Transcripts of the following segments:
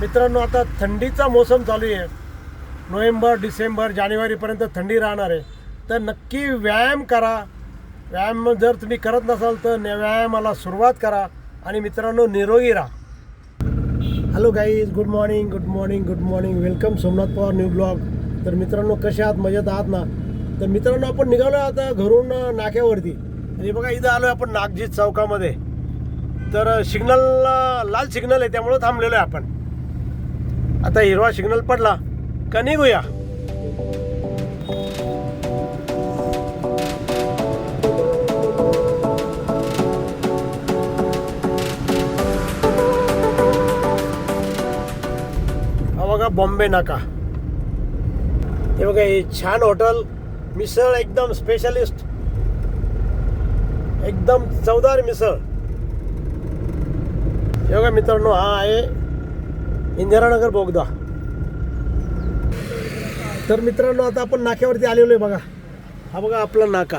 मित्रांनो आता थंडीचा मोसम चालू आहे. नोव्हेंबर डिसेंबर जानेवारीपर्यंत थंडी राहणार आहे. तर नक्की व्यायाम करा. व्यायाम जर तुम्ही करत नसाल तर व्यायामाला सुरुवात करा आणि मित्रांनो निरोगी राहा. Hello guys good morning good morning good morning welcome Somnath Pawar new blog तर मित्रांनो कसे आहात? मजेत आहात ना? तर मित्रांनो आपण निघालो आता घरून नाक्यावरती. आणि बघा इथं आलो आपण नागजीत चौकामध्ये. तर सिग्नल लाल सिग्नल आहे त्यामुळं थांबलेलो आहे आपण. आता हिरवा सिग्नल पडला का निघूया? बघा बॉम्बे नाका. हे बघा हे छान हॉटेल मिसळ एकदम स्पेशलिस्ट एकदम चवदार मिसळ. हे बघा मित्रांनो हा आहे इंदिरानगर बोगदा. तर मित्रांनो आता आपण नाक्यावरती आलेलो आहे बघा. हा बघा आपला नाका.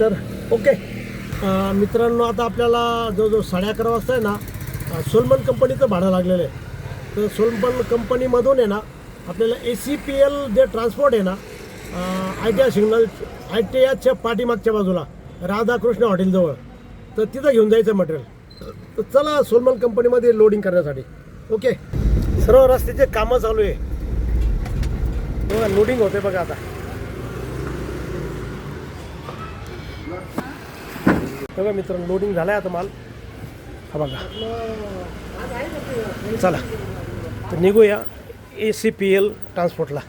तर ओके मित्रांनो आता आपल्याला जो जो साडे अकरा वाजता आहे ना सोलमन कंपनीचं भाडं लागलेलं आहे. तर सोलमन कंपनीमधून आहे ना आपल्याला ए सी पी एल जे ट्रान्सपोर्ट आहे ना I T I signal I T आयच्या पाठीमागच्या बाजूला राधाकृष्ण हॉटेलजवळ तर तिथं घेऊन जायचं मटेरियल तर चला सोलमन कंपनीमध्ये लोडिंग करण्यासाठी. ओके सर्व रस्त्याचे कामं चालू आहे. बघा लोडिंग होते बघा आता. बघा मित्रांनो लोडिंग झालाय आता माल. हा बघा. चला. तर निघूया ए सी पी एल ट्रान्सपोर्टला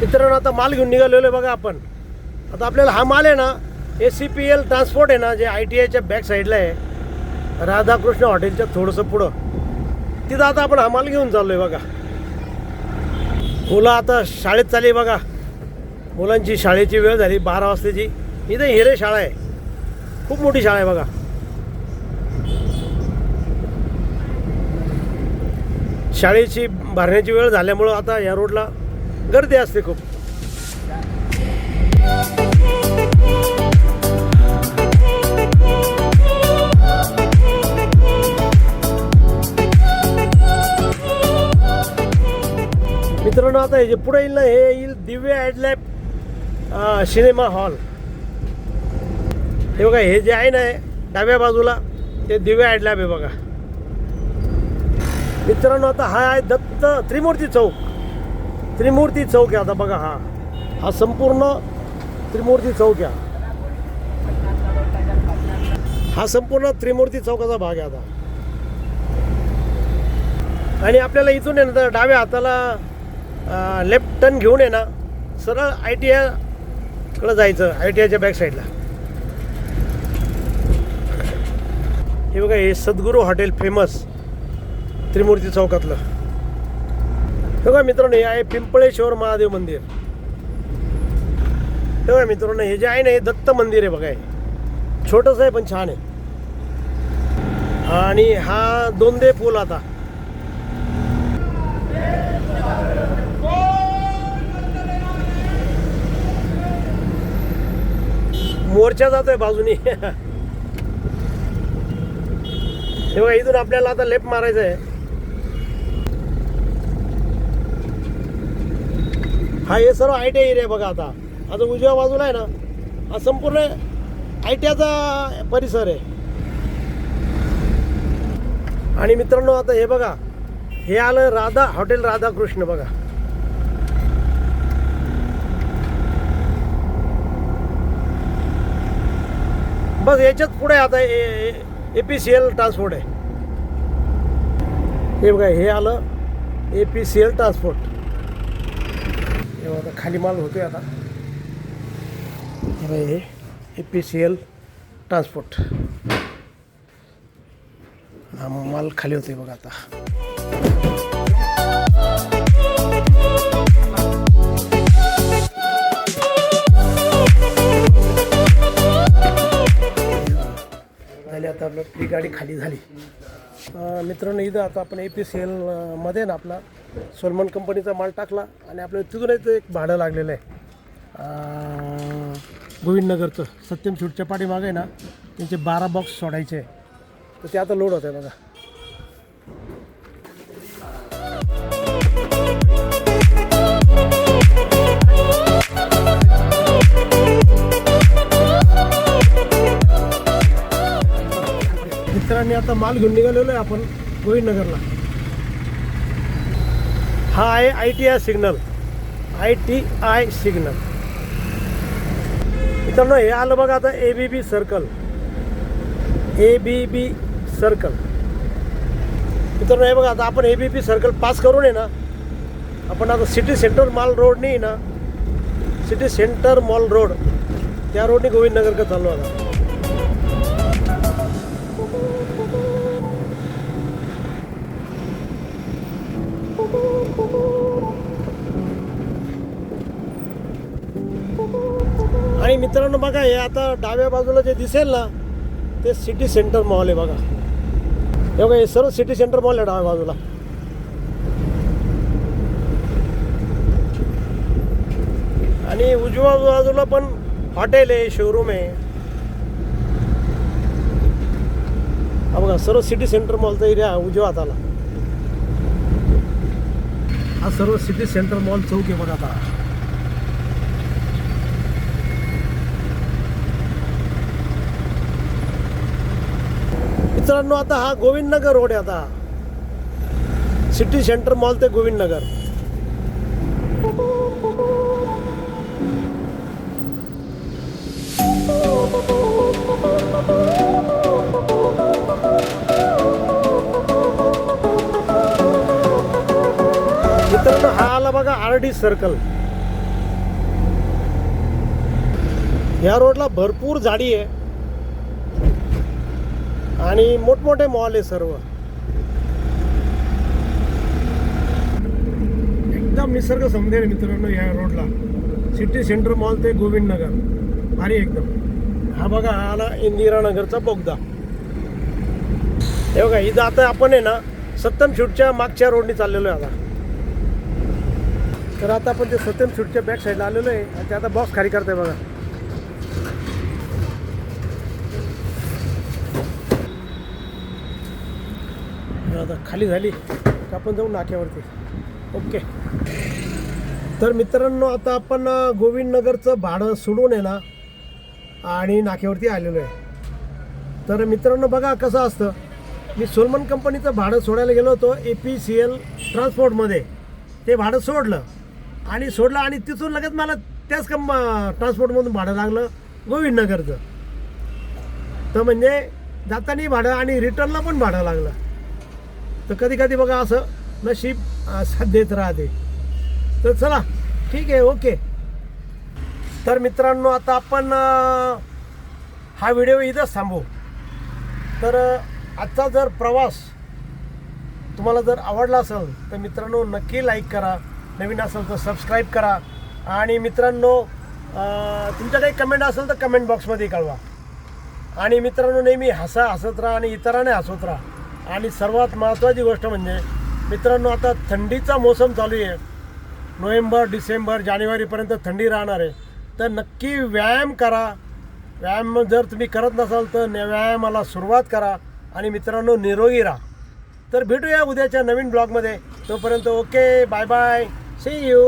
मित्रांनो आता माल घेऊन निघालेलो आहे बघा आपण. आता आपल्याला हा माल आहे ना A C P L transport आहे ना जे आय टी आयच्या बॅक साईडला आहे. राधाकृष्ण हॉटेलच्या थोडंसं पुढं. तिथं आता आपण हा माल घेऊन चाललो आहे बघा. मुलं आता शाळेत चालली बघा. मुलांची शाळेची वेळ झाली बारा वाजताची. इथं हिरे शाळा आहे. खूप मोठी शाळा आहे बघा. शाळेची भरण्याची वेळ झाल्यामुळं आता या रोडला गर्दी असते खूप. मित्रांनो आता हे जे पुढे येईल ना हे येईल दिव्य ॲडलॅब सिनेमा हॉल. हे बघा हे जे आहे ना डाव्या बाजूला ते दिव्य ॲडलॅब आहे बघा. मित्रांनो आता हा आहे दत्त त्रिमूर्ती चौक. त्रिमूर्ती चौक आहे आता बघा हा. हा संपूर्ण त्रिमूर्ती चौक आहे. हा संपूर्ण त्रिमूर्ती चौकाचा भाग आहे आता. आणि आपल्याला इथून आहे ना तर डाव्या हाताला लेफ्ट टर्न घेऊन आहे ना सरळ आय टी आयकडं जायचं आय टी आयच्या बॅक साईडला हे बघा हे सद्गुरू हॉटेल फेमस त्रिमूर्ती चौकातलं. बघा मित्रांनो हे आहे पिंपळेश्वर महादेव मंदिर. हे बघा मित्रांनो हे जे आहे ना हे दत्त मंदिर आहे बघा हे. छोटंसं आहे पण छान आहे. आणि हा दोंदे पूल आता. मोर्चा जातोय बाजूनी. हे बघा इथून आपल्याला आता लेफ्ट मारायचं आहे. हा हे सर्व आय टी आय एरिया बघा आता. आता उजव्या बाजूला आहे ना हा संपूर्ण आय टी आयचा परिसर आहे. आणि मित्रांनो आता हे बघा हे आलं राधा हॉटेल राधाकृष्ण बघा. बस याच्यात पुढे आता A P C L transport आहे. हे बघा हे आलं A P C L transport तेव्हा आता खाली माल होतो आहे आता हे A P C L transport हा माल खाली होतो आहे बघा आता. झाली आता आपलं आपली गाडी खाली झाली. मित्रांनो इथं आता आपण ए पी सी एलमध्ये ना आपला सोलमन कंपनीचा माल टाकला आणि आपल्याला तिथूनच एक भाडं लागलेलं आहे. गोविंदनगरचं सत्यम शूटच्या पाठीमागे आहे ना त्यांचे बारा बॉक्स सोडायचे तर ते आता लोड होत आहे बघा. मित्रांनी आता माल घेऊन निघालेलो आहे आपण गोविंदनगरला. हा आहे I T I signal. I T I signal. मित्रांनो हे आलं बघा आता A B B circle. A B B circle. मित्रांनो हे बघा आता आपण A B B circle pass करून आहे ना आपण आता सिटी सेंटर मॉल रोडनी ना सिटी सेंटर मॉल रोड त्या रोडने गोविंदनगरकडे चाललो आता. आणि मित्रांनो बघा हे आता डाव्या बाजूला जे दिसेल ना ते सिटी सेंटर मॉल आहे बघा. हे बघा हे सर्व सिटी सेंटर मॉल आहे डाव्या बाजूला. आणि उजव्या बाजूला पण हॉटेल आहे शोरूम आहे. बघा सर्व सिटी सेंटर मॉलचा एरिया उजव्या हाताला. हा सर्व सिटी सेंटर मॉल चौक आहे बघा आता. मित्रांनो आता हा गोविंदनगर रोड आहे आता. सिटी सेंटर मॉल ते गोविंदनगर. नगर डी सर्कल या रोडला भरपूर झाडी आहे. आणि मोठमोठे मॉल आहे सर्व. एकदम निसर्ग समजेल मित्रांनो या रोडला सिटी सेंटर मॉल ते गोविंदनगर भारी एकदम. हा बघा हा आला इंदिरानगरचा बोगदा. हे बघा इथं आता आपण आहे ना सत्यम शूटच्या मागच्या रोडने चाललेलो आहे आता. तर आता आपण ते सत्यम शूटच्या बॅक साईडला आलेलो आहे आणि ते आता बॉक्स खाली करताय बघा. आता खाली झाली आपण जाऊ नाक्यावरती. ओके तर मित्रांनो आता आपण गोविंदनगरचं भाडं सोडून आहे ना आणि नाक्यावरती आलेलो आहे. तर मित्रांनो बघा कसं असतं. मी सोलमन कंपनीचं भाडं सोडायला गेलो होतो ए पी सी एल ट्रान्सपोर्टमध्ये ते भाडं सोडलं. आणि सोडलं आणि तिथून लगेच मला त्याच कम ट्रान्सपोर्टमधून भाडं लागलं गोविंदनगरचं. तर म्हणजे जाताना भाडं आणि रिटर्नला पण भाडं लागलं. तर कधी कधी बघा असं नशीब साथ देत राहते. तर चला ठीक आहे ओके. तर मित्रांनो आता आपण हा व्हिडिओ इथंच थांबू. तर आजचा जर प्रवास तुम्हाला जर आवडला असेल तर मित्रांनो नक्की लाईक करा. नवीन असेल तर सबस्क्राईब करा. आणि मित्रांनो तुमच्या काही कमेंट असेल तर कमेंट बॉक्समध्ये कळवा. आणि मित्रांनो नेहमी हसा हसत राहा आणि इतरांनी हसत राहा. आणि सर्वात महत्त्वाची गोष्ट म्हणजे मित्रांनो आता थंडीचा मोसम चालू आहे. नोव्हेंबर डिसेंबर जानेवारीपर्यंत थंडी राहणार आहे. तर नक्की व्यायाम करा. व्यायाम जर तुम्ही करत नसाल तर व्यायामाला सुरुवात करा. आणि मित्रांनो निरोगी राहा. तर भेटूया उद्याच्या नवीन ब्लॉगमध्ये तोपर्यंत okay bye bye see you